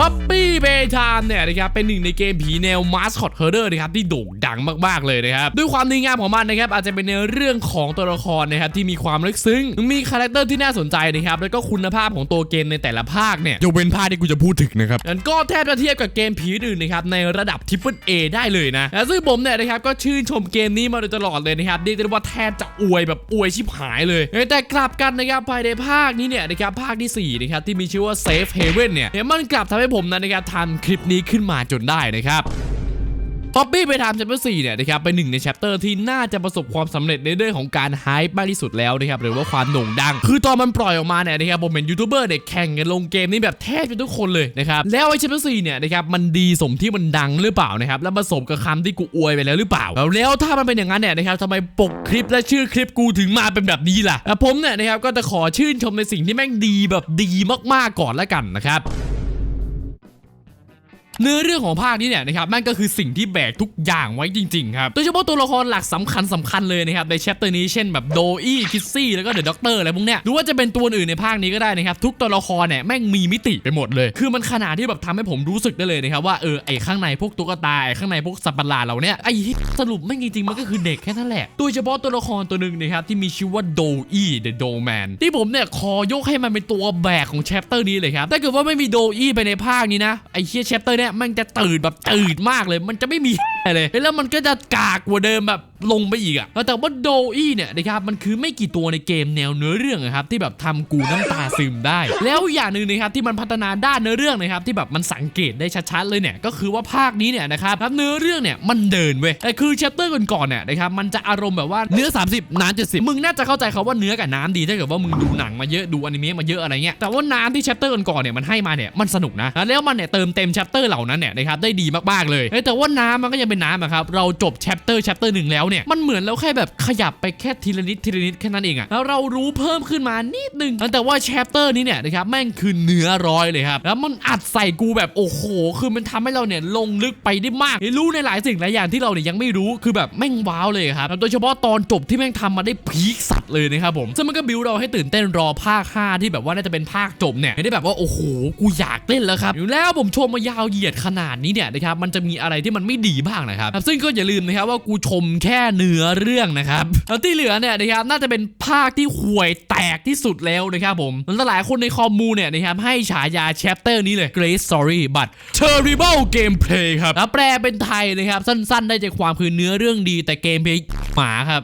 ป๊อปปี้ เบย์ไทม์เนี่ยนะครับเป็นหนึ่งในเกมผีแนวมาสคอตเฮอร์เดอร์นะครับที่โด่งดังมากๆเลยนะครับด้วยความดีงามของมันนะครับอาจจะเป็นในเรื่องของตัวละครนะครับที่มีความลึกซึ้งมีคาแรคเตอร์ที่น่าสนใจนะครับแล้วก็คุณภาพของตัวเกมในแต่ละภาคเนี่ยยกเว้นภาคที่กูจะพูดถึงนะครับมันก็แทบจะเทียบกับเกมผีอื่นนะครับในระดับทิปเปิลเอได้เลยนะและซึ่งผมเนี่ยนะครับก็ชื่นชมเกมนี้มาโดยตลอดเลยนะครับเรียกได้ว่าแทบจะอวยแบบอวยชิบหายเลย แต่กลับกันนะครับภายในภาคนี้เนี่ยนะครับภาคที่สี่นะครับที่มีชื่อว่า Safe Haven เนี่ยเนี่ยมันกลับทำให้ผมนะนะครับทำคลิปนี้ขึ้นมาจนได้นะครับป๊อปปี้ไปทำแชปเตอร์สี่เนี่ยนะครับเป็นหนึ่งในแชปเตอร์ที่น่าจะประสบความสำเร็จในเรื่องของการไฮป์มากที่สุดแล้วนะครับหรือว่าความโด่งดัง คือตอนมันปล่อยออกมาเนี่ยนะครับผมเห็นยูทูบเบอร์เนี่ยแข่งกันลงเกมนี้แบบแทบจะทุกคนเลยนะครับแล้วไอ้แชปเตอร์สี่เนี่ยนะครับมันดีสมที่มันดังหรือเปล่านะครับแล้วผสมกับคำที่กูอวยไปแล้วหรือเปล่า แล้วถ้ามันเป็นอย่างนั้นเนี่ยนะครับทำไมปกคลิปและชื่อคลิปกูถึงมาเป็นแบบนี้ล่ะอะผมเนี่ยนะครับก็จะขอชื่นชมในสิ่งที่แม่งดีแบบดีมากๆก่อนละกันนะครับ เนื้อเรื่องของภาคนี้เนี่ยนะครับมันก็คือสิ่งที่แบกทุกอย่างไว้จริงๆครับโดยเฉพาะตัวละครหลักสำคัญสำคัญเลยนะครับในแชปเตอร์นี้เช่นแบบโดอี้คิสซี่แล้วก็เดอะด็อกเตอร์อะไรพวกเนี้ยหรือว่าจะเป็นตัวอื่นในภาคนี้ก็ได้นะครับทุกตัวละครเนี่ยแม่งมีมิติไปหมดเลย คือมันขนาดที่แบบทำให้ผมรู้สึกได้เลยนะครับว่าเออไอข้างในพวกตุ๊กตาไอข้างในพวกสัตว์ประหลาดเหล่าเนี้ยไอที่สรุปไม่งจริงๆมันก็คือเด็กแค่นั้นแหละโดยเฉพาะตัวละครตัวหนึ่งนะครับที่มีชื่อว่าโดอี้เดอะโดแมนที่ผมเนี่ยขอยกให้มันเป็นตัวแบกของแชปเตอร์นี้เลยครับถ้าเกิดว่าไม่มีโดอี้ไปในภาคนี้นะไอเชียแชปเตอร์เนี่ยมันจะตื่นแบบตื่นมากเลย มันจะไม่มีเลยแล้วมันก็จะกากกว่าเดิมแบบลงไปอีกอะแต่ว่าโดอี้เนี่ยนะครับมันคือไม่กี่ตัวในเกมแนวเนื้อเรื่องอะครับที่แบบทำกูน้ำตาซึมได้ แล้วอย่างหนึ่งนะครับที่มันพัฒนาด้านเนื้อเรื่องนะครับที่แบบมันสังเกตได้ชัดๆเลยเนี่ยก็คือว่าภาคนี้เนี่ยนะครับเนื้อเรื่องเนี่ยมันเดินเว้ยแต่คือแชปเตอร์ก่อนๆเนี่ยนะครับมันจะอารมณ์แบบว่าเนื้อ 30 น้ำ70มึงน่าจะเข้าใจเขาว่าเนื้อกับน้ำดีถ้าเกิดว่ามึงดูหนังมาเยอะดูอนิเมะมาเยอะอะไรเงี้ยแต่ว่าน้ำที่แชปเตอร์ก่อนๆเนี่ยมันให้มาเนี่ยมันสนุกนะแล้วมันเนี่ยเติมเต็มแชปเตอร์เหล่านั้นเนี่ยนะครับได้ดีมากๆเลยแต่ว่าน้ำมันก็ยังเป็นน้ำอะครับเราจบแชปเตอร์แชปเตอร์หนึ่งแล้วเนี่ยมันเหมือนเราแค่แบบขยับไปแค่ทีละนิดทีละนิดแค่นั้นเองอะแล้วเรารู้เพิ่มขึ้นมานิดนึงแต่ว่าแชปเตอร์นี้เนี่ยนะครับแม่งคือเนื้อร้อยเลยครับแล้วมันอัดใส่กูแบบโอ้โห คือมันทำให้เราเนี่ยลงลึกไปได้มากรู้ในหลายสิ่งหลายอย่างที่เราเนี่ยยังไม่รู้คือแบบแม่งว้าวเลยครับแล้วโดยเฉพาะตอนจบที่แม่งทำมาได้พีคสัตว์เลยนะครับผมซึ่งมันก็บิวเราให้ตื่นเต้นรอภาค5ที่แบบว่าน่าจะเป็นภาคจบเนี่ยให้ได้แบบว่าโอ้โหกูอยากเล่นแล้วครับอยู่แล้วผมชมมายาวเหยียดขนาดนี้เนี่ยนะครับมันจะมีอะไรที่มันไม่ดีบ้างนะครับซึ่งก็อย่าลืมนะครับว่ากูชมแค่เนื้อเรื่องนะครับแล้วที่เหลือเนี่ยนะครับน่าจะเป็นภาคที่ห่วยแตกที่สุดแล้วนะครับผมแล้วหลายคนในคอมมูเนี่ยนะครับให้ฉายาแชปเตอร์นี้เลย Great Story but Terrible Gameplay ครับแล้วแปลเป็นไทยนะครับสั้นๆ ได้ใจความคือเนื้อเรื่องดีแต่เกมเพลย์หมาครับ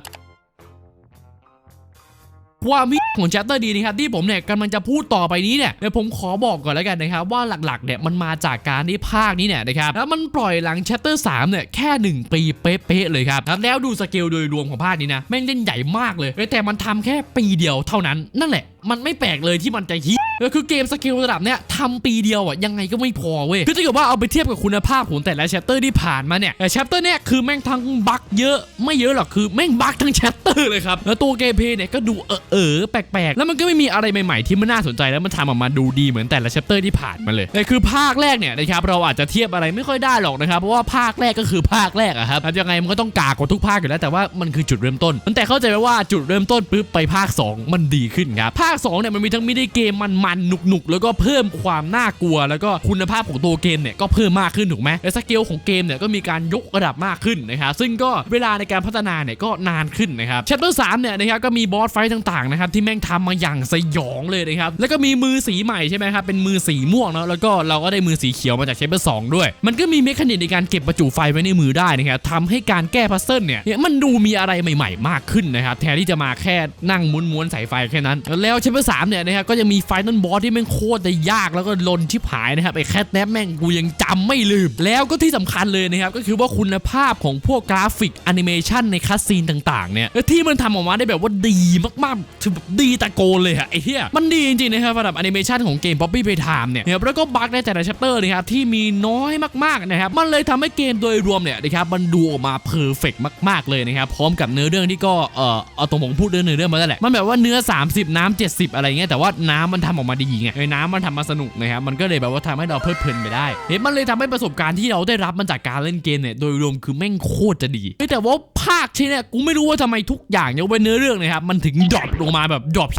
ความพิของ chapter ดีนะครับที่ผมเนี่ยกำลังจะพูดต่อไปนี้เนี่ยเดี๋ยวผมขอบอกก่อนแล้วกันนะครับว่าหลักๆเนี่ยมันมาจากการที่ภาคนี้เนี่ยนะครับแล้วมันปล่อยหลัง chapter 3เนี่ยแค่ 1 ปีเป๊ะๆเลยครับแล้วดูสเกลโดยรวมของภาคนี้นะแม่งเล่นใหญ่มากเลยแต่มันทำแค่ปีเดียวเท่านั้นนั่นแหละ มันไม่แปลกเลยที่มันจะฮิตคือเกมสเกลระดับเนี้ยทำปีเดียวอะยังไงก็ไม่พอเว้ย คือถ้าเกิดว่าเอาไปเทียบกับคุณภาพของแต่ละแชปเตอร์ที่ผ่านมาเนี่ยแต่แชปเตอร์เนี้ยคือแม่งทั้งบั๊กเยอะไม่เยอะหรอกคือแม่งบั๊กทั้งแชปเตอร์เลยครับแล้วตัวเกมเพลย์เนี่ยก็ดูเออเออแปลกๆ แล้วมันก็ไม่มีอะไรใหม่ๆที่มันน่าสนใจแล้วมันทำออกมาดูดีเหมือนแต่ละแชปเตอร์ที่ผ่านมาเลยแต่คือภาคแรกเนี่ยนะครับเราอาจจะเทียบอะไรไม่ค่อยได้หรอกนะครับเพราะว่าภาคแรกก็คือภาคแรกอะครับแล้วยังไงมันก็ต้องกากกว่าทุกภาคอยู่แล้วแต่ว่ามันคือจุดเริ่มต้น แต่เข้าใจไว้ว่าจุดเริ่มต้นปุ๊บไปภาคสองมันดีขึ้นครับภาคสองเนี่ยมันมีทั้งมินิเกมมันๆหนุกๆ แล้วก็เพิ่มความน่ากลัว แล้วก็คุณภาพของตัวเกมเนี่ยก็เพิ่มมากขึ้นถูกไหมและสเกลของเกมเนี่ยก็มีการยกระดับมากขึ้นนะครับซึ่งก็เวลาในการพัฒนาเนี่ยก็นานขึ้นนะครับแชปเตอร์สามเนี่ยนะครับก็มีบอสไฟต์ต่างๆนะครับที่แม่งทำมาอย่างสยองเลยนะครับแล้วก็มีมือสีใหม่ใช่ไหมครับเป็นมือสีม่วงเนาะแล้วก็เราก็ได้มือสีเขียวมาจากแชปเตอร์สองด้วยมันก็มีเมคานิกในการเก็บประจุไฟไว้ในมือได้นะครับทำให้การแก้พัซเซิลเนี่ยเนี่ยมันดูมีอะไรใหม่ ๆ มากขึ้นนะครับแทนที่จะมาแค่นั่งม้วนๆสายไฟแค่นั้นแล้วชปเตอร์สามเนี่ยนะครับก็จะมีไฟนั่นบอสที่แม่งโคตรจะยากแล้วก็ลนชิบหายนะครับไอ้แคทแนปแม่งกูยังจำไม่ลืม แล้วก็ที่สำคัญเลยนะครับก็คือว่าคุณภาพของพวกกราฟิกแอนิเมชันในคัสซีนต่างๆเนี่ยที่มันทำออกมาได้แบบว่าดีมากๆถึงแบบดีตะโกนเลยอะไอ้เหี้ยมันดีจริงๆนะครับสำหรับแอนิเมชันของเกม Poppy Playtime เนี่ยนะครับแล้วก็บั๊กในแต่ละชัปเตอร์นะครับที่มีน้อยมากๆนะครับมันเลยทำให้เกมโดยรวมเนี่ยนะครับมันดูออกมาเพอร์เฟกมาก ๆเลยนะครับพร้อมกับเนื้อเรื่องที่ก็เออเอาตรงผมพูดเรื่องเนื้อเรื่องมาแล้วแหละมันแบบว่าเนื้อ 30 น้ำ70 อะไรเงี้ยแต่ว่าน้ำมันทำออกมาดีไงเออน้ำมันทำมาสนุกนะครับมันก็เลยแบบว่าทำให้เราเพลิดเพลินไปได้เห็นมันเลยทำให้ประสบการณ์ที่เราได้รับมันจากการเล่นเกมเนี่ยโดยรวมคือแม่งโคตรจะดีแต่ว่าภาคที่เนี่ยกูไม่รู้ว่าทำไมทุกอย่างยกเว้นเนื้อเรื่องนะครับมันถึงดรอปลงมาแบบดรอป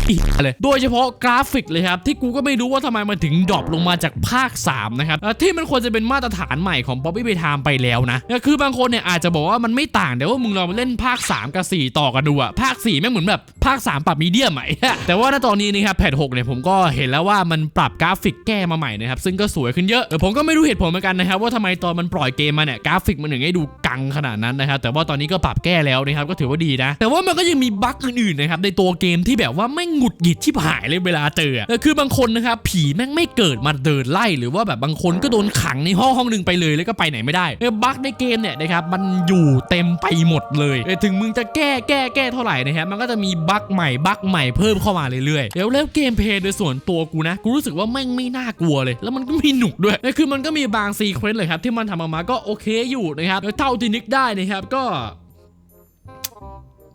เลยโดยเฉพาะกราฟิกเลยครับที่กูก็ไม่รู้ว่าทำไมมันถึงดรอปลงมาจากภาค 3 นะครับที่มันควรจะเป็นมาตรฐานใหม่ของ Poppy Playtime ไปแล้วนะคือบางคนเนี่ยอาจจะบอกว่ามันไม่ต่างแต่ว่ามึงลองเล่นภาค 3 กับ 4 ต่อกันดูอะภาค4แม่งเหมือนแบบภาค 3 ปรับมีเดียมใหม่แต่ว่าณตอนนี้นะครับแพท6เนี่ยผมก็เห็นแล้วว่ามันปรับกราฟิกแก้มาใหม่นะครับซึ่งก็สวยขึ้นเยอะเออผมก็ไม่รู้เหตุผลเหมือนกันนะครับว่าทำไมตอนมันปล่อยเกมมาเนี่ยกราฟิกมันถึงให้ดูกังขนาดนั้นนะครับแต่ว่าตอนนี้ก็ปรับแก้แล้วนะครับก็ถือว่าดีนะ แต่ว่ามันก็ยังมีบั๊กอื่นๆนะครับในตัวเกมที่แบบว่าไม่หงุดหงิดชิบหายเลยเวลาเจอคือบางคนนะครับผีแม่งไม่เกิดมาเดินไล่หรือว่าแบบบางคนก็โดนขังในห้องห้องหนึ่งไปเลยแล้วก็ไปไหนไม่ได้บั๊กในเกมเนี่ยนะครับมันอยู่เต็มไปหมดเลย ถึงมึงจะแก้แก้แก้เท่าไหร่นะครับมันก็จะมีบั๊กใหม่บั๊กใหม่เพิ่มเข้ามาเรื่อยๆแล้วแล้วเกมเพย์โดยส่วนตัวกูนะ กูรู้สึกว่าแม่งไม่น่ากลัวเลย แล้วมันก็มีหนุกด้วยคือมันก็มีบางซีเควนต์เลยครับที่มันทำออกมาก็โอเคอยู่นะครับแล้วเท่าที่นึกได้นะครับก็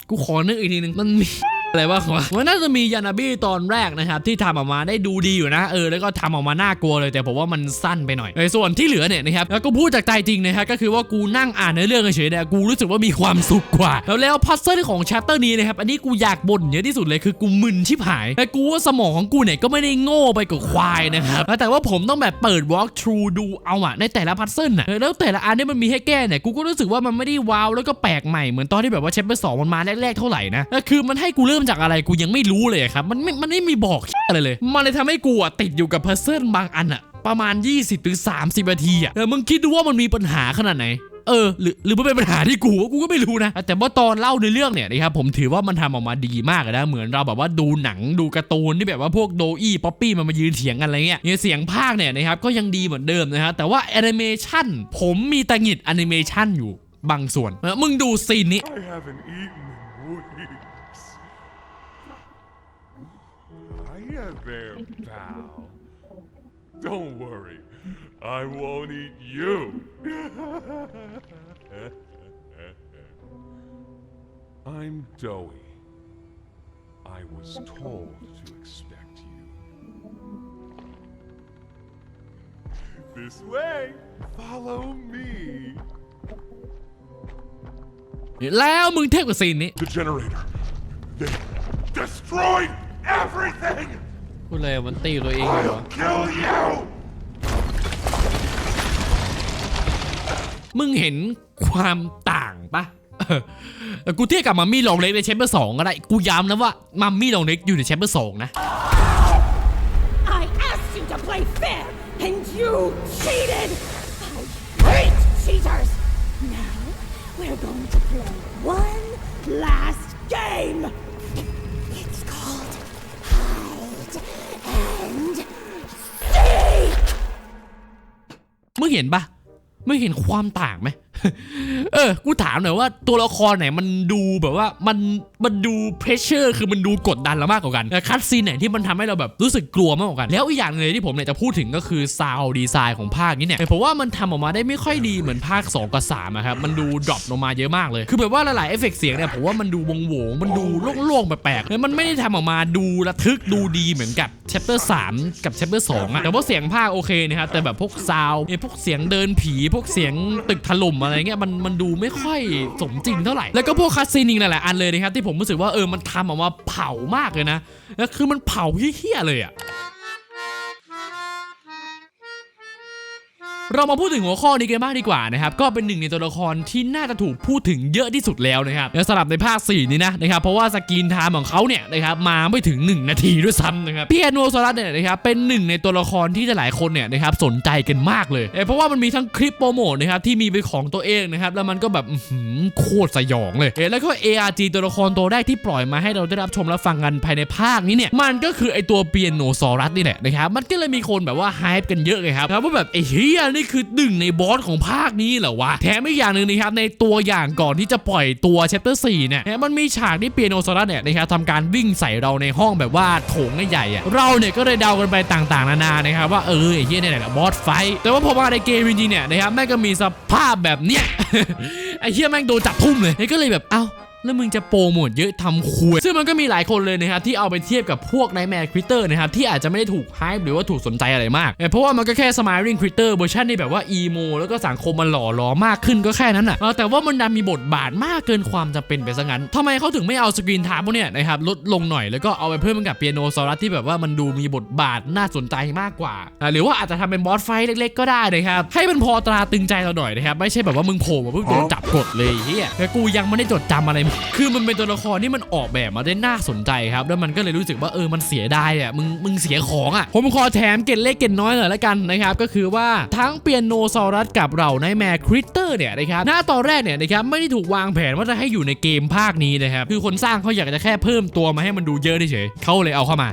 กูขอนึกอีกทีหนึ่งมันมี อะไรวะวมันน่าจะมียานาบิตอนแรกนะครับที่ทำออกมาได้ดูดีอยู่นะเออแล้วก็ทำออกมาน่ากลัวเลยแต่ผมว่ามันสั้นไปหน่อยเออส่วนที่เหลือเนี่ยนะครับแล้วก็พูดจากใจจริงนะครับก็คือว่ากูนั่งอ่านในเรื่องเฉยๆเนี่ยกูรู้สึกว่ามีความสุขกว่า แล้วแล้วพัซเซิลของแชปเตอร์นี้นะครับอันนี้กูอยากบ่นเยอะที่สุดเลยคือกูมึนชิบหายแต่กูว่าสมองของกูเนี่ยก็ไม่ได้โง่ไปกับควายนะครับแต่ว่าผมต้องแบบเปิด walk through ดูเอาอะในแต่ละพัซเซิลน่ะแล้วแต่ละอันที่มันมีให้แก้เนี่ยกูก็รู้สึกว่ามันไม่ได้ว้าวแล้วก็แปลกใหม่เหมือนตอนที่แบบว่าเชปเปอร์สองมันมาแรกๆเท่าไหร่นะคือมันให้กูเริ่มจากอะไรกูยังไม่รู้เลยครับ มันไม่มันไม่มีบอกอะไรเลย มันเลยทำให้กูติดอยู่กับพัซเซิลบางอันอะประมาณ 20-30ถึง30นาทีอะเออมึงคิดดูว่ามันมีปัญหาขนาดไหนเออหรือหรือมันเป็นปัญหาที่กูกูก็ไม่รู้นะ แต่ว่าตอนเล่าในเรื่องเนี่ยนะครับผมถือว่ามันทำออกมาดีมากนะเหมือนเราแบบว่าดูหนังดูการ์ตูนที่แบบว่าพวกโดอี้ป๊อปปี้มันมายืนเถียงกันอะไรเงี้ยเนี่ยเสียงภาคเนี่ยนะครับก็ยังดีเหมือนเดิมนะฮะแต่ว่าแอนิเมชันผมมีตะหงิดแอนิเมชันอยู่บางส่วนเออมึงดูซีนนี้ there, pal. Don't worry, I won't eat you. I'm Doughy. I was told to expect you. This way. Follow me. แล้วมึงเทียบกับซีนนี้ The generator. They destroyed everything. พูดเลยมันตีตัวเองเหรอมึงเห็นความต่างปะกูเทียบกับมัมมี่ลองเล็กในแชมเปอร์สองก็ได้ กูย้ำนะว่ามัมมี่ลองเล็กอยู่ในแชมเปอร์สองนะ I asked you to play fair, and you cheated! I hate cheaters! Now, we're going to play one last game! มึงเห็นปะมึงเห็นความต่างไหม เออ กูถามหน่อยว่าตัวละครไหนมันดูแบบว่ามันมันดูเพรสเชอร์คือมันดูกดดันเรามากกว่ากันแต่คัดซีนไหนที่มันทำให้เราแบบรู้สึกกลัวมากกว่ากัน แล้วอีกอย่างหนึงเลยที่ผมเนี่ยจะพูดถึงก็คือซาวดีไซน์ของภาคนี้เนี่ยผมว่ามันทำออกมาได้ไม่ค่อยดีเหมือนภาค 2 กับ3อะครับมันดูดรอปลงมาเยอะมากเลย คือแบบว่าหลายๆเอฟเฟกต์เสียงเนี่ยผมว่ามันดูวงโหวงมันดูโล่งๆแปลกๆแล้วมันไม่ได้ทำออกมาดูระทึกดูดีเหมือนกับ chapter 3กับ chapter 2อะแต่ว่าเสียงภาคโอเคนะครับแต่แบบพวกซาวพวกเสียงเดินผีพวกเสียงตึกถล่มอะไรเงี้ยมันมันดูไม่ค่อยสมจริงเท่าไหร่ แล้วก็พวกคัสซีนอีกหลายๆอันเลยนะครับที่ผมรู้สึกว่าเออมันทำออกมาเผามากเลยนะแล้วคือมันเผาเฮี้ยๆเลยอะ เรามาพูดถึงหัวข้อนี้กันบ้างดีกว่านะครับก็เป็นหนึ่งในตัวละครที่น่าจะถูกพูดถึงเยอะที่สุดแล้วนะครับและสำหรับในภาค 4 นี้นะนะครับเพราะว่าสกรีนไทม์ของเขาเนี่ยนะครับมาไม่ถึง 1 นาทีด้วยซ้ำนะครับพี่แอนโนซอรัสเนี่ยนะครับเป็นหนึ่งในตัวละครที่หลายคนเนี่ยนะครับสนใจกันมากเลยเพราะว่ามันมีทั้งคลิปโปรโมทนะครับที่มีเป็นของตัวเองนะครับแล้วมันก็แบบหือโคตรสยองเลยเแล้วก็ ARG ตัวละครตัวแรกที่ปล่อยมาให้เราได้รับชมและฟังกันภายในภาคนี้เนี่ยมันก็คือไอตัวเปียโนซอรัสนี่แหละนะครับมันก็เลยมีคนแบบว่าไฮป์กันเยอะเลยครับว่าแบบไอ้เฮียนี่ี่คือหนึ่งในบอสของภาคนี้เหรอวะแถมอีกอย่างหนึ่งนะครับในตัวอย่างก่อนที่จะปล่อยตัว chapter 4เนี่เนี่ยมันมีฉากที่เปียโนซอรัสเนี่ยนะครับทำการวิ่งใส่เราในห้องแบบว่าโถงใหญ่ๆอะเราเนี่ยก็เลยเดากันไปต่างๆ นานานะครับว่าเออไอ้เฮี้ยเนี่ยแหละบอสไฟแต่ว่าพอมาในเกมจริงๆเนี่ยนะครับแม่ก็มีสภาพแบบเนี้ยไอ้เฮี้ยแม่งโดนจับทุ่มเลยก็เลยแบบเอ้า แล้วมึงจะโปรโมทเยอะทำคุยซึ่งมันก็มีหลายคนเลยนะครับที่เอาไปเทียบกับพวก Nightmare Critter นะครับที่อาจจะไม่ได้ถูกไฮป์หรือว่าถูกสนใจอะไรมากเออเพราะว่ามันก็แค่ Smiling Critter เวอร์ชันที่แบบว่าอีโมแล้วก็สังคมมันหล่อหลอมากขึ้นก็แค่นั้นอะแต่ว่ามันดันมีบทบาทมากเกินความจำเป็นไปซะงั้นทำไมเขาถึงไม่เอาสกรีนไทม์พวกเนี้ยนะครับลดลงหน่อยแล้วก็เอาไปเพิ่มกับเปียโนซอรัสที่แบบว่ามันดูมีบทบาทน่าสนใจมากกว่า หรือว่าอาจจะทำเป็นบอสไฟเล็กๆ ก็ได้นะครับให้มันพอตราตึงใจเราหน่อยนะครับไม่ใช่แบบว่ามึงโผล่มาเพิ่งโดนจับกดเลยเฮียแต่กูยังไม่ได้จดจำอะไรคือมันเป็นตัวละครที่มันออกแบบมาได้น่าสนใจครับ แล้วมันก็เลยรู้สึกว่าเออมันเสียดายอะมึงมึงเสียของอะ ผมขอแถมเกร็ดเล็กเกร็ดน้อยหน่อยละกันนะครับก็คือว่าทั้งเปียโนซอรัสกับเราในแมคริตเตอร์เนี่ยนะครับหน้าตอนแรกเนี่ยนะครับไม่ได้ถูกวางแผนว่าจะให้อยู่ในเกมภาคนี้นะครับคือคนสร้างเขาอยากจะแค่เพิ่มตัวมาให้มันดูเยอะเฉยเขาเลยเอาเข้ามา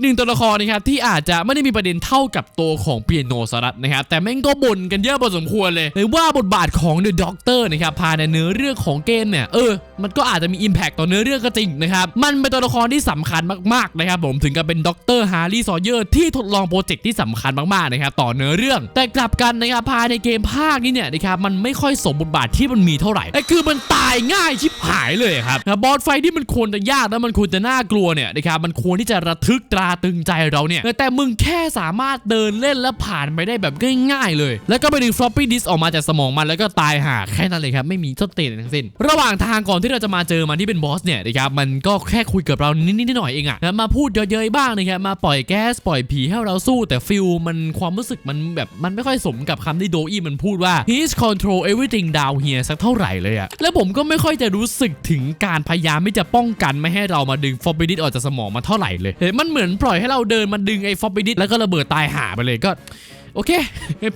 กหนึ่งตัวละครนะครับที่อาจจะไม่ได้มีประเด็นเท่ากับตัวของเปียโนสรัตนะครับแต่แม่งก็บ่นกันเยอะพอสมควรเลยเลยว่าบทบาทของ The Doctor นะครับภายในเนื้อเรื่องของเกมเนี่ยเออมันก็อาจจะมี Impact ต่อเนื้อเรื่องก็จริงนะครับมันเป็นตัวละครที่สำคัญมากๆนะครับผมถึงกับเป็นด็อกเตอร์ฮาร์รี่ซอเยอร์ที่ทดลองโปรเจกต์ที่สำคัญมากๆนะครับต่อเนื้อเรื่อง แต่กลับกันนะครับภายในเกมภาคนี้เนี่ยนะครับมันไม่ค่อยสมบทบาทที่มันมีเท่าไหร่ไอ้คือมันตายง่ายชิบหายเลยครับบอสไฟที่มันควรจะยากและมันควรจะน่ากลัวเนี่ยนะครับมันควรที่จะระทึกตราตึงใจเราเนี่ย แต่มึงแค่สามารถเดินเล่นและผ่านไปได้แบบง่ายๆเลย แล้วก็ไปดึง floppy disk ออกมาจากสมองมันแล้วก็ตายห่าแค่นั้นเลยครับ ไม่มีต้นเตนทั้งสิ้น ระหว่างทางก่อนที่เราจะมาเจอมันที่เป็นบอสเนี่ยนะครับมันก็แค่คุยกับเรานิดๆหน่อยๆเองอะแล้วมาพูดเยอะๆบ้างนะครับมาปล่อยแก๊สปล่อยผีให้เราสู้ แต่ฟิลมันความรู้สึกมันแบบมันไม่ค่อยสมกับคำที่โดอี้มันพูดว่า he's control everything down here สักเท่าไหร่เลยอะแล้วผมก็ไม่ค่อยจะรู้สึกถึงการพยายามที่จะป้องกันไม่ให้เรามาดึง floppy disk ออกจากสมองมาเท่าไหร่เลยเห็นมันเหมือนปล่อยให้เราเดินมาดึงไอ้ฟอเบดิตแล้วก็ระเบิดตายห่าไปเลยก็ โอเค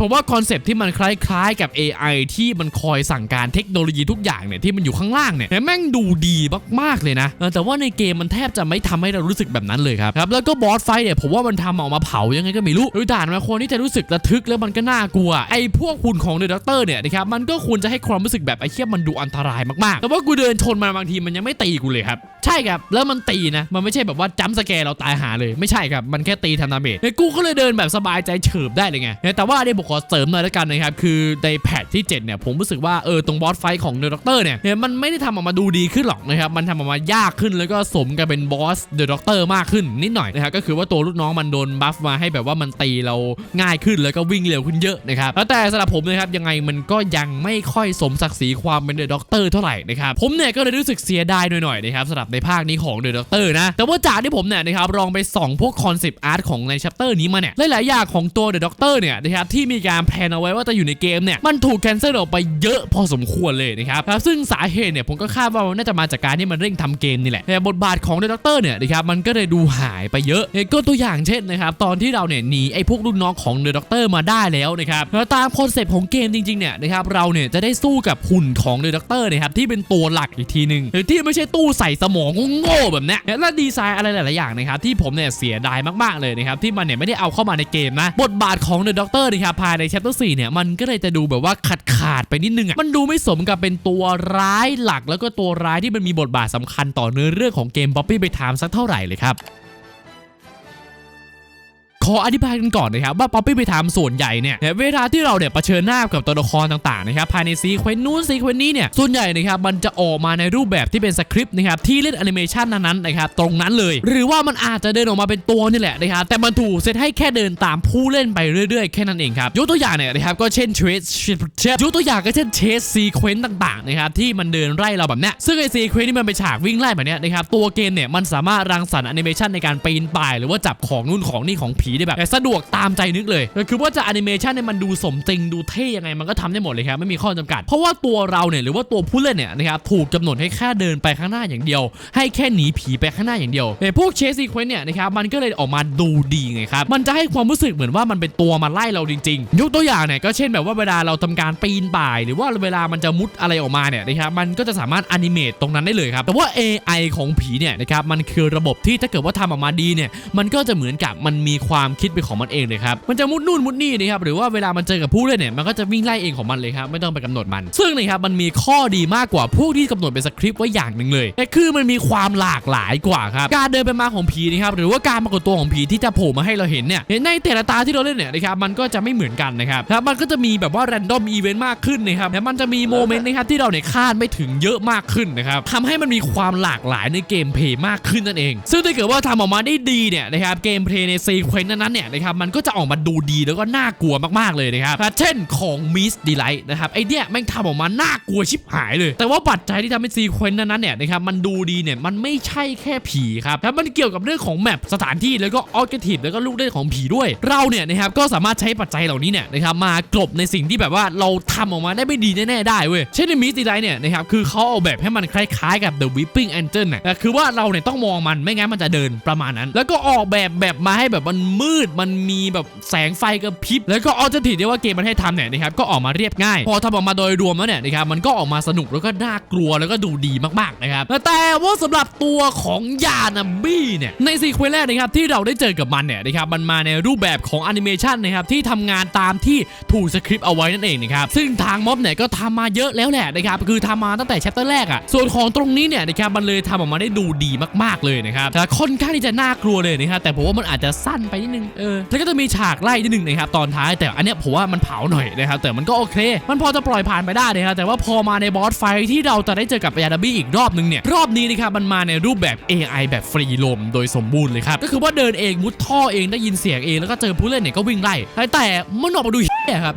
ผมว่าคอนเซปต์ที่มันคล้ายๆกับ AI ที่มันคอยสั่งการเทคโนโลยีทุกอย่างเนี่ยที่มันอยู่ข้างล่างเนี่ยแม่งดูดีมากๆเลยนะ แต่ว่าในเกมมันแทบจะไม่ทำให้เรารู้สึกแบบนั้นเลยครับครับแล้วก็บอสไฟท์เนี่ยผมว่ามันทำออกมาเผายังไงก็ไม่รู้ดยด่านมาคนที่จะรู้สึกระทึกแล้วมันก็น่ากลัวไอ้พวกหุ่นของเดอะด็อกเตอร์เนี่ยนะครับมันก็ควรจะให้ความรู้สึกแบบไอ้เคียมันดูอันตรายมากๆ แต่ว่ากูเดินชนมันบางทีมันยังไม่ตีกูเลยครับใช่ครับแล้วมันตีนะมันไม่ใช่แบบว่าจัมสแกร์เราตายหาเลยไม่ใช่ครับมันแค่ตีทำดาเมจเฮ้กูก็เลยเดินแบบสบายใจเฉิบได้เลยไงแต่ว่าเนี่ยผมขอเสริมหน่อยแล้วกันนะครับคือในแพทที่7เนี่ยผมรู้สึกว่าเออตรงบอสไฟของเดอะด็อกเตอร์เนี่ยเนี่ยมันไม่ได้ทำออกมาดูดีขึ้นหรอกนะครับมันทำออกมายากขึ้นแล้วก็สมกับเป็นบอสเดอะด็อกเตอร์มากขึ้นนิดหน่อยนะครับก็คือว่าตัวลูกน้องมันโดนบัฟมาให้แบบว่ามันตีเราง่ายขึ้นแล้วก็วิ่งเร็วขึ้นเยอะนะครับแล้วแต่สำหรับผมนะครับยังไงมันก็ยังไม่ค่อยสมศักดิ์ศรีความเป็นเดอะด็อกเตอร์เท่าไหร่นะครับผมเนี่ยก็เลยรู้สึกเสียดายหน่อยๆนะครับสำหรับในภาคนี้ของเดอะด็อกเตอร์นะแต่ว่าจากที่ผมเนี่ยนะครับลองไปส่องพวกคอนเซปต์อาร์ตของในชัปเตอร์นี้มาเนี่ยหลายๆอย่างของตัวเดอะด็อกเตอร์เนี่ยนะครับที่มีการแพลนเอาไว้ว่าจะอยู่ในเกมเนี่ยมันถูกแคนเซิลออกไปเยอะพอสมควรเลยนะครับครับซึ่งสาเหตุเนี่ยผมก็คาดว่ามันน่าจะมาจากการที่มันเร่งทำเกมนี่แหละแต่บทบาทของเดอะด็อกเตอร์เนี่ยนะครับมันก็เลยดูหายไปเยอะก็ตัวอย่างเช่นนะครับตอนที่เราเนี่ยหนีไอ้พวกรุ่นน้องของเดอะด็อกเตอร์มาได้แล้วนะครับแล้วตามคอนเซปต์ของเกมจริงๆเนี่ยนะครับเราเนี่ยจะได้สู้กับหุ่นของเดอะด็อกเตอร์นะครับที่เป็นตัวหลักอีกทีหนึ่งหรือที่ไม่ใช่ตู้ใส่สมองโง่ๆแบบเนี้ยและดีไซน์อะไรหลายๆอย่างนะครับที่ผมเนี่ยเสียดายมากๆเลยนะครับที่มันเนี่ยไม่ได้เอาเข้ามาในเกมนะบทบาทของเดอะด็อกเตอร์นะครับภายในแชปเตอร์4เนี่ยมันก็เลยจะดูแบบว่าขาดขาดไปนิดนึงอะมันดูไม่สมกับเป็นตัวร้ายหลัก แล้วก็ตัวร้ายที่มันมีบทบาทสำคัญต่อเนื้อเรื่องของเกมบ๊อบบี้ไปถามสักเท่าไหร่เลยครับ ขออธิบายกันก่อนนะครับว่าป๊อปปี้ไปทำส่วนใหญ่เนี่ยเวลาที่เราเนี่ยเผชิญหน้ากับตัวละครต่างๆนะครับภายในซีเควนต์นู้นซีเควนต์นี้เนี่ยส่วนใหญ่นะครับมันจะออกมาในรูปแบบที่เป็นสคริปต์นะครับที่เล่นแอนิเมชันนั้นๆนะครับตรงนั้นเลย หรือว่ามันอาจจะเดินออกมาเป็นตัวนี่แหละนะครับแต่มันถูกเซตให้แค่เดินตามผู้เล่นไปเรื่อยๆ แค่นั้นเองครับยกตัวอย่างเนี่ยนะครับก็เช่นเทรสยกตัวอย่างก็เช่นเทสซีเควนต์ต่างๆนะครับที่มันเดินไล่เราแบบเนี้ยซึ่งไอซีเควนต์ที่มันเป็นฉากวิ่งไล่แบบเนี้ยนะครับตัวเกมเนี่ยมันสามารถรังสรรค์แอนิเมชันในการปีนป่ายหรือว่าจับของนู่นของนี่ของผีได้แบบสะดวกตามใจนึกเลยคือว่าจะแอนิเมชันเนี่ยมันดูสมจริงดูเท่ยังไงมันก็ทำได้หมดเลยครับไม่มีข้อจำกัด เพราะว่าตัวเราเนี่ยหรือว่าตัวผู้เล่นเนี่ยนะครับถูกกำหนดให้แค่เดินไปข้างหน้าอย่างเดียว ให้แค่หนีผีไปข้างหน้าอย่างเดียวแต่พวกเชสซีเควนต์เนี่ยนะครับมันก็เลยออกมาดูดีไงครับมันจะให้ความรู้สึกเหมือนว่ามันเป็นตัวมาไล่เราจริงๆ ยกตัวอย่างเนี่ยก็เช่นแบบว่าเวลาเราทำการปีนป่าย หรือว่าเวลามันจะมุดอะไรออกมาเนี่ยนะครับมันก็จะสามารถอนิเมตตรงนั้นได้เลยครับแต่ว่า AI ของผีเนี่ยนะครับมันคือระบบที่ถ้าเกิดว่าทำออกมาดีเนี่ยมันก็จะเหมือนกับมันมีความความคิดเป็นของมันเองเลยครับมันจะมุดนู่นมุดนี่นะครับหรือว่าเวลามันเจอกับผู้เล่นเนี่ยมันก็จะวิ่งไล่เองของมันเลยครับไม่ต้องไปกำหนดมัน ซึ่งนะครับมันมีข้อดีมากกว่าพวกที่กำหนดเป็นสคริปต์ไว้อย่างหนึ่งเลยแต่คือมันมีความหลากหลายกว่าครับการเดินไปมาของผีนะครับหรือว่าการปรากฏตัวของผีที่จะโผล่มาให้เราเห็นเนี่ยในแต่ละตาที่เราเล่นเนี่ยนะครับมันก็จะไม่เหมือนกันนะครับครับมันก็จะมีแบบว่าแรนดอมอีเวนต์มากขึ้นนะครับและมันจะมีโมเมนต์นะครับที่เราเนี่ยคาดไม่ถึงเยอะมากขึ้นนะครับทำให้มันมีความหลากหลายในเกมเพลย์มากขึ้นนั่นเอง ซึ่งถ้าเกิดว่าทำออกมาได้ดีเนี่ยนะครับเกมเพลย์ในซีเควนต์นั้นเนี่ยนะครับมันก็จะออกมาดูดีแล้วก็น่ากลัวมากๆเลยนะครับเช่นของมิสดีไลท์นะครับไอเนี่ยแม่งทำออกมาน่ากลัวชิบหายเลย แต่ว่าปัจจัยที่ทำให้ซีเควนต์นั้นเนี่ยนะครับมันดูดีเนี่ยมันไม่ใช่แค่ผีครับแต่มันเกี่ยวกับเรื่องของแมปสถานที่แล้วก็ออเจทีฟแล้วก็ลูกเล่นของผีด้วย เราเนี่ยนะครับก็สามารถใช้ปัจจัยเหล่านี้เนี่ยนะครับมากลบในสิ่งที่แบบว่าเราทำออกมาได้ไม่ดีแน่ๆได้เว้ยเช่นในมิสดีไลท์เนี่ยนะครับคือเขาเอาแบบให้มันคล้ายๆกับ The Weeping Angel น่ะแต่คือว่าเราเนี่ยต้องมองมันไม่งั้นมันจะเดินประมาณนั้น แล้วก็ออกแบบแบบมาให้แบบมันมืดมันมีแบบแสงไฟกระพริบแล้วก็ออเจทีฟที่ว่าเกมมันให้ทำเนี่ยนะครับก็ออกมาเรียบง่าย พอทำออกมาโดยรวมแล้วเนี่ยนะครับมันก็ออกมาสนุกแล้วก็น่ากลัวแล้วก็ดูดีมากๆนะครับแต่ว่าสำหรับตัวของยานาบี้เนี่ยในซีเควนต์แรกนะครับที่เราได้เจอกับมันเนี่ยนะครับมันมาในรูปแบบของแอนิเมชันนะครับที่ทำงานตามที่ถูกสคริปต์เอาไว้นั่นเองนะครับซึ่งทางม็อบเนี่ยก็ทำมาเยอะแล้วแหละนะครับคือทำมาตั้งแต่แชปเตอร์แรกอะส่วนของตรงนี้เนี่ยนะครับมันเลยทำออกมาได้ดูดีมากๆเลยนะครับแต่ค่อนข้างที่จะน่ากลัวเลยนะครับแต่ผมว่ามันอาจจะสั้นไปนิดนึงเออแล้วก็จะมีฉากไล่นิดนึงนะครับตอนท้ายแต่อันเนี้ยผมว่ามันเผาหน่อยนะครับแต่มันก็โอเค มันพอจะปล่อยผ่านไปได้นะครับแต่ว่าพอมาในบอสไฟที่เราจะได้เจอกับยาดาบี้อีกรอบนึงเนี่ยรอบนี้นะครับมันมาในรูปแบบ AI แบบฟรีลมโดยสมบูรณ์เลยครับก็คือว่าเดินเองมุดท่อเองได้ยินเสียงเองแล้วก็เจอผู้เล่นเนี่ยก็วิ่งไล่แต่มันออกมาดู เหี้ยครับ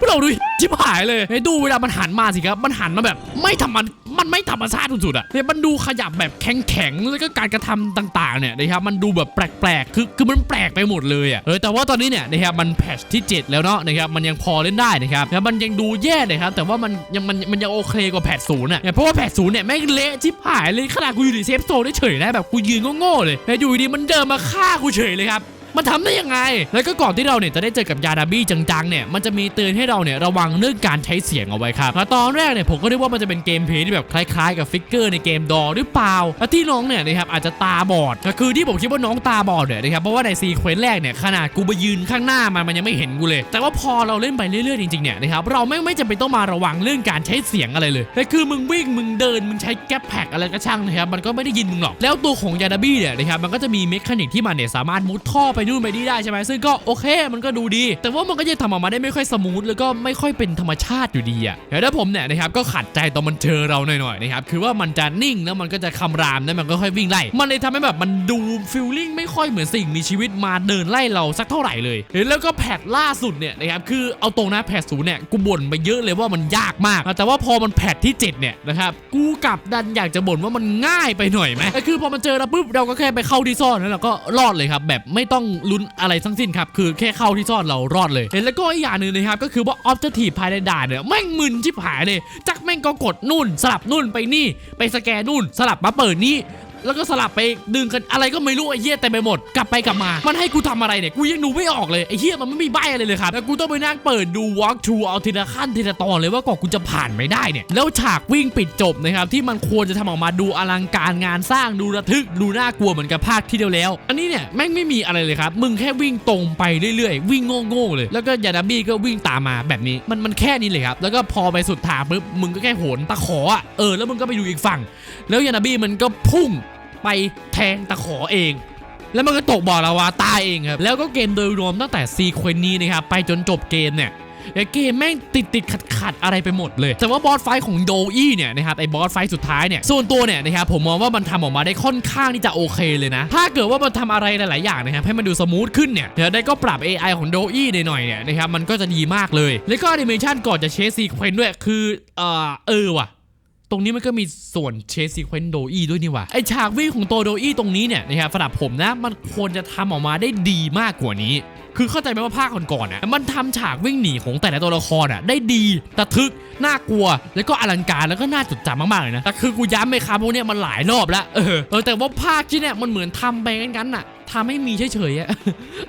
มันออกมาดูชิบหายเลยให้ดูเวลามันหันมาสิครับ มันหันมาแบบ ไม่ทำมันมันไม่ธรรมชาติสุดๆอะเนี่ยมันดูขยับแบบแข็งๆแล้วก็การกระทำต่างๆเนี่ยนะครับมันดูแบบแปลกๆคือคือมันแปลกไปหมดเลยอะเออแต่ว่าตอนนี้เนี่ยนะครับมันแพทชที่ 7 แล้วเนาะนะครับมันยังพอเล่นได้นะครับแล้วมันยังดูแย่เลยครับแต่ว่ามันยังมันมันยังโอเคกว่าแพทศูนย์อะเนี่ยเพราะว่าแพทศูนย์เนี่ยแม่งเละชิบหายเลยขนาดกูอยู่ในเซฟโซนได้เฉยนะแบบกูยืนโง่ๆเลยแต่อยู่ดีมันเดินมาฆ่ากูเฉยเลยครับ มันทำได้ยังไง แล้วก็ก่อนที่เราเนี่ยจะได้เจอกับยาดาบี้จังๆเนี่ยมันจะมีเตือนให้เราเนี่ยระวังเรื่องการใช้เสียงเอาไว้ครับตอนแรกเนี่ยผมก็นึกว่ามันจะเป็นเกมเพลย์ที่แบบคล้ายๆ กับฟิกเกอร์ในเกมดอหรือเปล่าแล้วที่น้องเนี่ยนะครับอาจจะตาบอดก็คือที่ผมคิดว่าน้องตาบอดเนี่ยนะครับเพราะว่าในซีเควนต์แรกเนี่ยขนาดกูไปยืนข้างหน้ามันมันยังไม่เห็นกูเลย แต่ว่าพอเราเล่นไปเรื่อยๆจริงๆเนี่ยนะครับเราไม่ไม่จำเป็นต้องมาระวังเรื่องการใช้เสียงอะไรเลยแต่คือมึงวิ่งมึงเดินมึงใช้แก๊ปแพ็กอะไรก็ช่างนะครับมันก็ไม่ได้ยินมึงหรอกแล้วตัวของยาดาบี้เนี่ยนะครับมันก็จะมีเมคานิกที่มันเนี่ยสามารถมุดท่อไปนู่นไปนี่ได้ใช่ไหมซึ่งก็โอเค มันก็ดูดี แต่ว่ามันก็ยังทำออกมาได้ไม่ค่อยสมูทแล้วก็ไม่ค่อยเป็นธรรมชาติอยู่ดีอะแต่ถ้าผมเนี่ยนะครับก็ขัดใจตอนมันเจอเราหน่อยๆนะครับคือว่ามันจะนิ่งแล้วมันก็จะคำรามแล้วมันก็ค่อยวิ่งไล่มันเลยทำให้แบบมันดูฟิลลิ่งไม่ค่อยเหมือนสิ่งมีชีวิตมาเดินไล่เราสักเท่าไหร่เลย แล้วก็แพทล่าสุดเนี่ยนะครับคือเอาตรงนะแพทศูนย์เนี่ยกูบ่นไปเยอะเลยว่ามันยากมาก แต่ว่าพอมันแพทที่7เนี่ยนะครับกูกลับดันอยากจะบ่นว่ามันง่ายไปหน่อยไหมคือพอมันเจอเราปุ๊บเราก็แค่ไปเข้าที่ซ่อนแล้วเราก็รอดเลยครับแบบไม่ต้องลุ้นอะไรทั้งสิ้นครับคือแค่เข้าที่ซ่อนเรารอดเลยเห็นแล้วก็อีกอย่างหนึ่งนะครับก็คือว่าออบเจกตีภายในด่านเนี่ยแม่งมึนชิบหายเลยจักแม่งก็กดนู่นสลับนู่นไปนี่ ไปสแกนนู่นสลับมาเปิดนี่ แล้วก็สลับไปดึงกันอะไรก็ไม่รู้ไอ้เหี้ยเต็มไปหมดกลับไปกลับมา มันให้กูทำอะไรเนี่ยกูยังดูไม่ออกเลยไอ้เหี้ยมันไม่มีใบอะไรเลยครับแล้วกูต้องไปนั่งเปิดดู walk through เอาทีละขั้นทีละตอนเลยว่ากว่ากูจะผ่านไม่ได้เนี่ยแล้วฉากวิ่งปิดจบนะครับที่มันควรจะทำออกมาดูอลังการงานสร้างดูระทึกดูน่ากลัวเหมือนกับภาคที่เดียวแล้ว อันนี้เนี่ยแม่งไม่มีอะไรเลยครับมึงแค่วิ่งตรงไปเรื่อยๆ วิ่งโง่ๆเลย แล้วก็ยาดาบี้ก็วิ่งตามมาแบบนี้มันมันแค่นี้เลยครับแล้วก็พอไปสุดทางปุ๊บมึงก็แค่โหนตะขออะเออแล้วมึงก็ไปดูอีกฝั่ง แล้วยานาบี้มันก็พุ่ง ไปแทงตะขอเอง แล้วมันก็ตกบ่อลาวาตายเองครับ แล้วก็เกมโดยรวมตั้งแต่ซีเควนต์นี้นะครับไปจนจบเกมเนี่ยแต่เกมแม่งติดติดขัดขัดๆอะไรไปหมดเลย แต่ว่าบอสไฟของโดอี้เนี่ยนะครับไอ้บอสไฟสุดท้ายเนี่ย ส่วนตัวเนี่ยนะครับผมมองว่ามันทำออกมาได้ค่อนข้างที่จะโอเคเลยนะ ถ้าเกิดว่ามันทำอะไรหลาย ๆ อย่างนะครับให้มันดูสมูทขึ้นเนี่ยเดี๋ยวได้ก็ปรับ AI ของโดอี้หน่อย ๆ เนี่ยนะครับมันก็จะดีมากเลย แล้วก็แอนิเมชันก่อนจะเชสซีเควนด้วยคือเออเออว่ะ ตรงนี้มันก็มีส่วนเชสซีเควนโดอีด้วยนี่ว่าไอฉากวิ่งของตัวโดอีตรงนี้เนี่ยนะครับสำหรับผมนะมันควรจะทำออกมาได้ดีมากกว่านี้ คือเข้าใจไหมว่าภาคก่อนๆอะมันทำฉากวิ่งหนีของแต่ละตัวละครอะได้ดีตะทึกน่ากลัว แล้วก็อลังการแล้วก็น่าจดจำมากๆเลยนะแต่คือกูย้ำไปครับพวกเนี้ยมันหลายรอบแล้วเออแต่ว่าภาคที่เนี่ยมันเหมือนทำไปงั้นๆน่ะ ททำให้มีเฉยๆอะ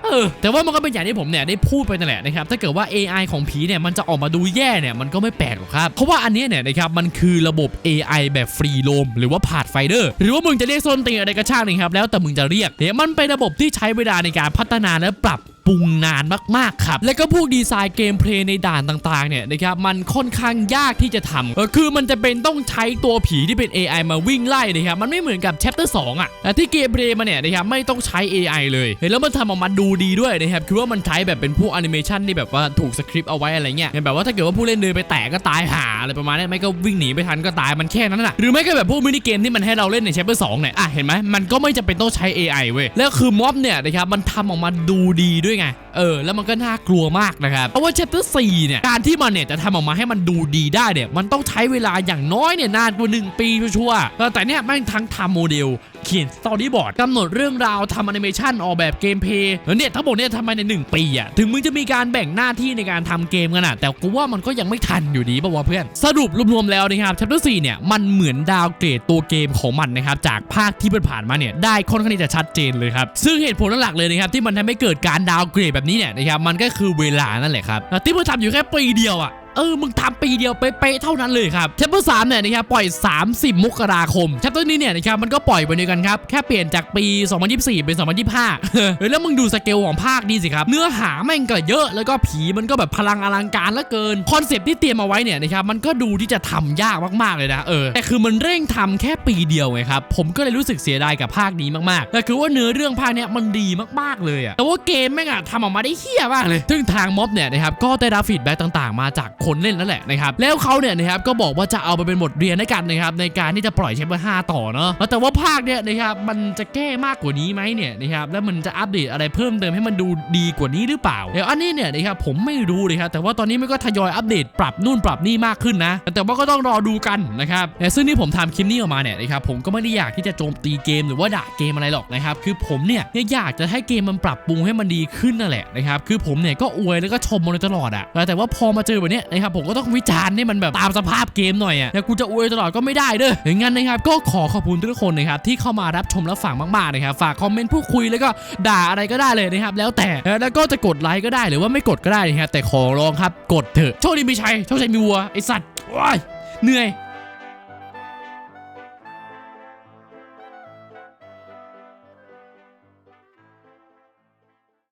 เออแต่ว่ามันก็เป็นอย่างที่ผมเนี่ยได้พูดไปนั่นแหละนะครับถ้าเกิดว่า AI ของผีเนี่ยมันจะออกมาดูแย่เนี่ยมันก็ไม่แปลกหรอกครับเพราะว่าอันนี้เนี่ยนะครับมันคือระบบ AI แบบฟรีโลมหรือว่าผาดไฟเดอร์หรือว่ามึงจะเรียกโซนตีอะไรก็ช่างนะครับแล้วแต่มึงจะเรียกเนี่ยมันเป็นระบบที่ใช้เวลาในการพัฒนาและปรับ ปรุงนานมากๆครับ และก็พวกดีไซน์เกมเพลย์ในด่านต่างๆเนี่ยนะครับมันค่อนข้างยากที่จะทำคือมันจะเป็นต้องใช้ตัวผีที่เป็น AI มาวิ่งไล่นะครับมันไม่เหมือนกับ chapter 2อะแต่ที่เกมเพลย์มาเนี่ยนะครับไม่ต้องใช้ AI เลยแล้วมันทำออกมาดูดีด้วยนะครับคือว่ามันใช้แบบเป็นพวกแอนิเมชันที่แบบว่าถูกสคริปต์เอาไว้อะไรเงี้ยแบบว่าถ้าเกิดว่าผู้เล่นเดินไปแตะก็ตายห่าอะไรประมาณนี้ไม่ก็วิ่งหนีไม่ทันก็ตายมันแค่นั้นน่ะหรือไม่ก็แบบพวกมินิเกมที่มันให้เราเล่นใน chapter 2เนี่ยอะเห็นไหมมันก็ไม่จำเป็นต้องใช้ AI เว้ยแล้วคือม็อบเนี่ยนะครับมันทำออกมาดูดีด้วยไง เออแล้วมันก็น่ากลัวมากนะครับเพราะว่า chapter 4เนี่ยการที่มันเนี่ยจะทำออกมาให้มันดูดีได้เนี่ยมันต้องใช้เวลาอย่างน้อยเนี่ยนานกว่า 1 ปีชัวร์แต่เนี่ยแม่งทั้งทำโมเดลเขียนสตอรี่บอร์ดกำหนดเรื่องราวทำแอนิเมชันออกแบบเกมเพลย์แล้วเนี่ยทั้งหมดเนี่ยทำมาใน 1 ปีอะถึงมึงจะมีการแบ่งหน้าที่ในการทำเกมกันอะแต่กูว่ามันก็ยังไม่ทันอยู่ดีป่าวะเพื่อน สรุปรวมๆแล้วนะครับ Chapter 4เนี่ยมันเหมือนดาวเกรดตัวเกมของมันนะครับ จากภาคที่ผ่านมาเนี่ยได้ค่อนข้างจะชัดเจนเลยครับ ซึ่งเหตุผลหลักเลยนะครับที่มันทำให้เกิดการดาวเกรดแบบนี้เนี่ยนะครับมันก็คือเวลานั่นแหละครับที่มันทำอยู่แค่ปีเดียวอะ เออมึงทำปีเดียวเป๊ะๆเท่านั้นเลยครับแชปเตอร์สามเนี่ยนะครับปล่อย 30 มกราคมแชปเตอร์นี้เนี่ยนะครับมันก็ปล่อยไปเดียวกันครับแค่เปลี่ยนจากปี 2024 เป็น 2025เออแล้วมึงดูสเกลของภาคนี้สิครับเนื้อหาแม่งก็เยอะแล้วก็ผีมันก็แบบพลังอลังการเหลือเกินคอนเซปต์ที่เตรียมมาไว้เนี่ยนะครับมันก็ดูที่จะทำยากมากๆเลยนะเออแต่คือมันเร่งทำแค่ปีเดียวไงครับผมก็เลยรู้สึกเสียดายกับภาคนี้มากๆแต่คือว่าเนื้อเรื่องภาคเนี้ยมันดีมากๆเลยอะแต่ว่าเกมแม่งอะทำออกมาได้เฮี้ยมากเลยซึ่งทางม็อบเนี่ยนะครับก็ได้รับฟีดแบ็กต่าง ๆ มาจากคนเล่นนั่นแหละนะครับแล้วเขาเนี่ยนะครับก็บอกว่าจะเอาไปเป็นบทเรียนในกันนะครับในการที่จะปล่อยเชปเปอร์5ต่อเนาะแต่ว่าภาคเนี่ยนะครับมันจะแก้มากกว่านี้ไหมเนี่ยนะครับแล้วมันจะอัปเดตอะไรเพิ่มเติมให้มันดูดีกว่านี้หรือเปล่าเดี๋ยวอันนี้เนี่ยนะครับผมไม่รู้เลยครับแต่ว่าตอนนี้มันก็ทยอยอัปเดตปรับนู่นปรับนี่มากขึ้นนะ แต่ว่าก็ต้องรอดูกันนะครับแต่ซึ่งที่ผมทำคลิปนี้ออกมาเนี่ยนะครับผมก็ไม่ได้อยากที่จะโจมตีเกมหรือว่าด่าเกมอะไรหรอกนะครับคือผมเนี่ยอยากจะให้เกมมันปรับปรุงให้มันดีขึ้นนั่นแหละนะครับคือผมเนี่ยก็อวยแล้วก็ชมมันตลอดอะแต่ว่าพอมาเจอแบบเนี้ยนะครับผมก็ต้องวิจารณ์ให้มันแบบตามสภาพเกมหน่อยอะแต่กูจะอวยตลอดก็ไม่ได้เด้ออย่างงั้นนะครับก็ขอขอบคุณทุกคนนะครับที่เข้ามารับชมและฟังมากๆนะครับฝากคอมเมนต์พูดคุยแล้วก็ด่าอะไรก็ได้เลยนะครับแล้วแต่แล้วก็จะกดไลค์ก็ได้หรือว่าไม่กดก็ได้นะครับแต่ขอร้องครับกดเถอะโชคดีมีชัยโชคชัยมีวัวไอสัตว์ว้ายเหนื่อย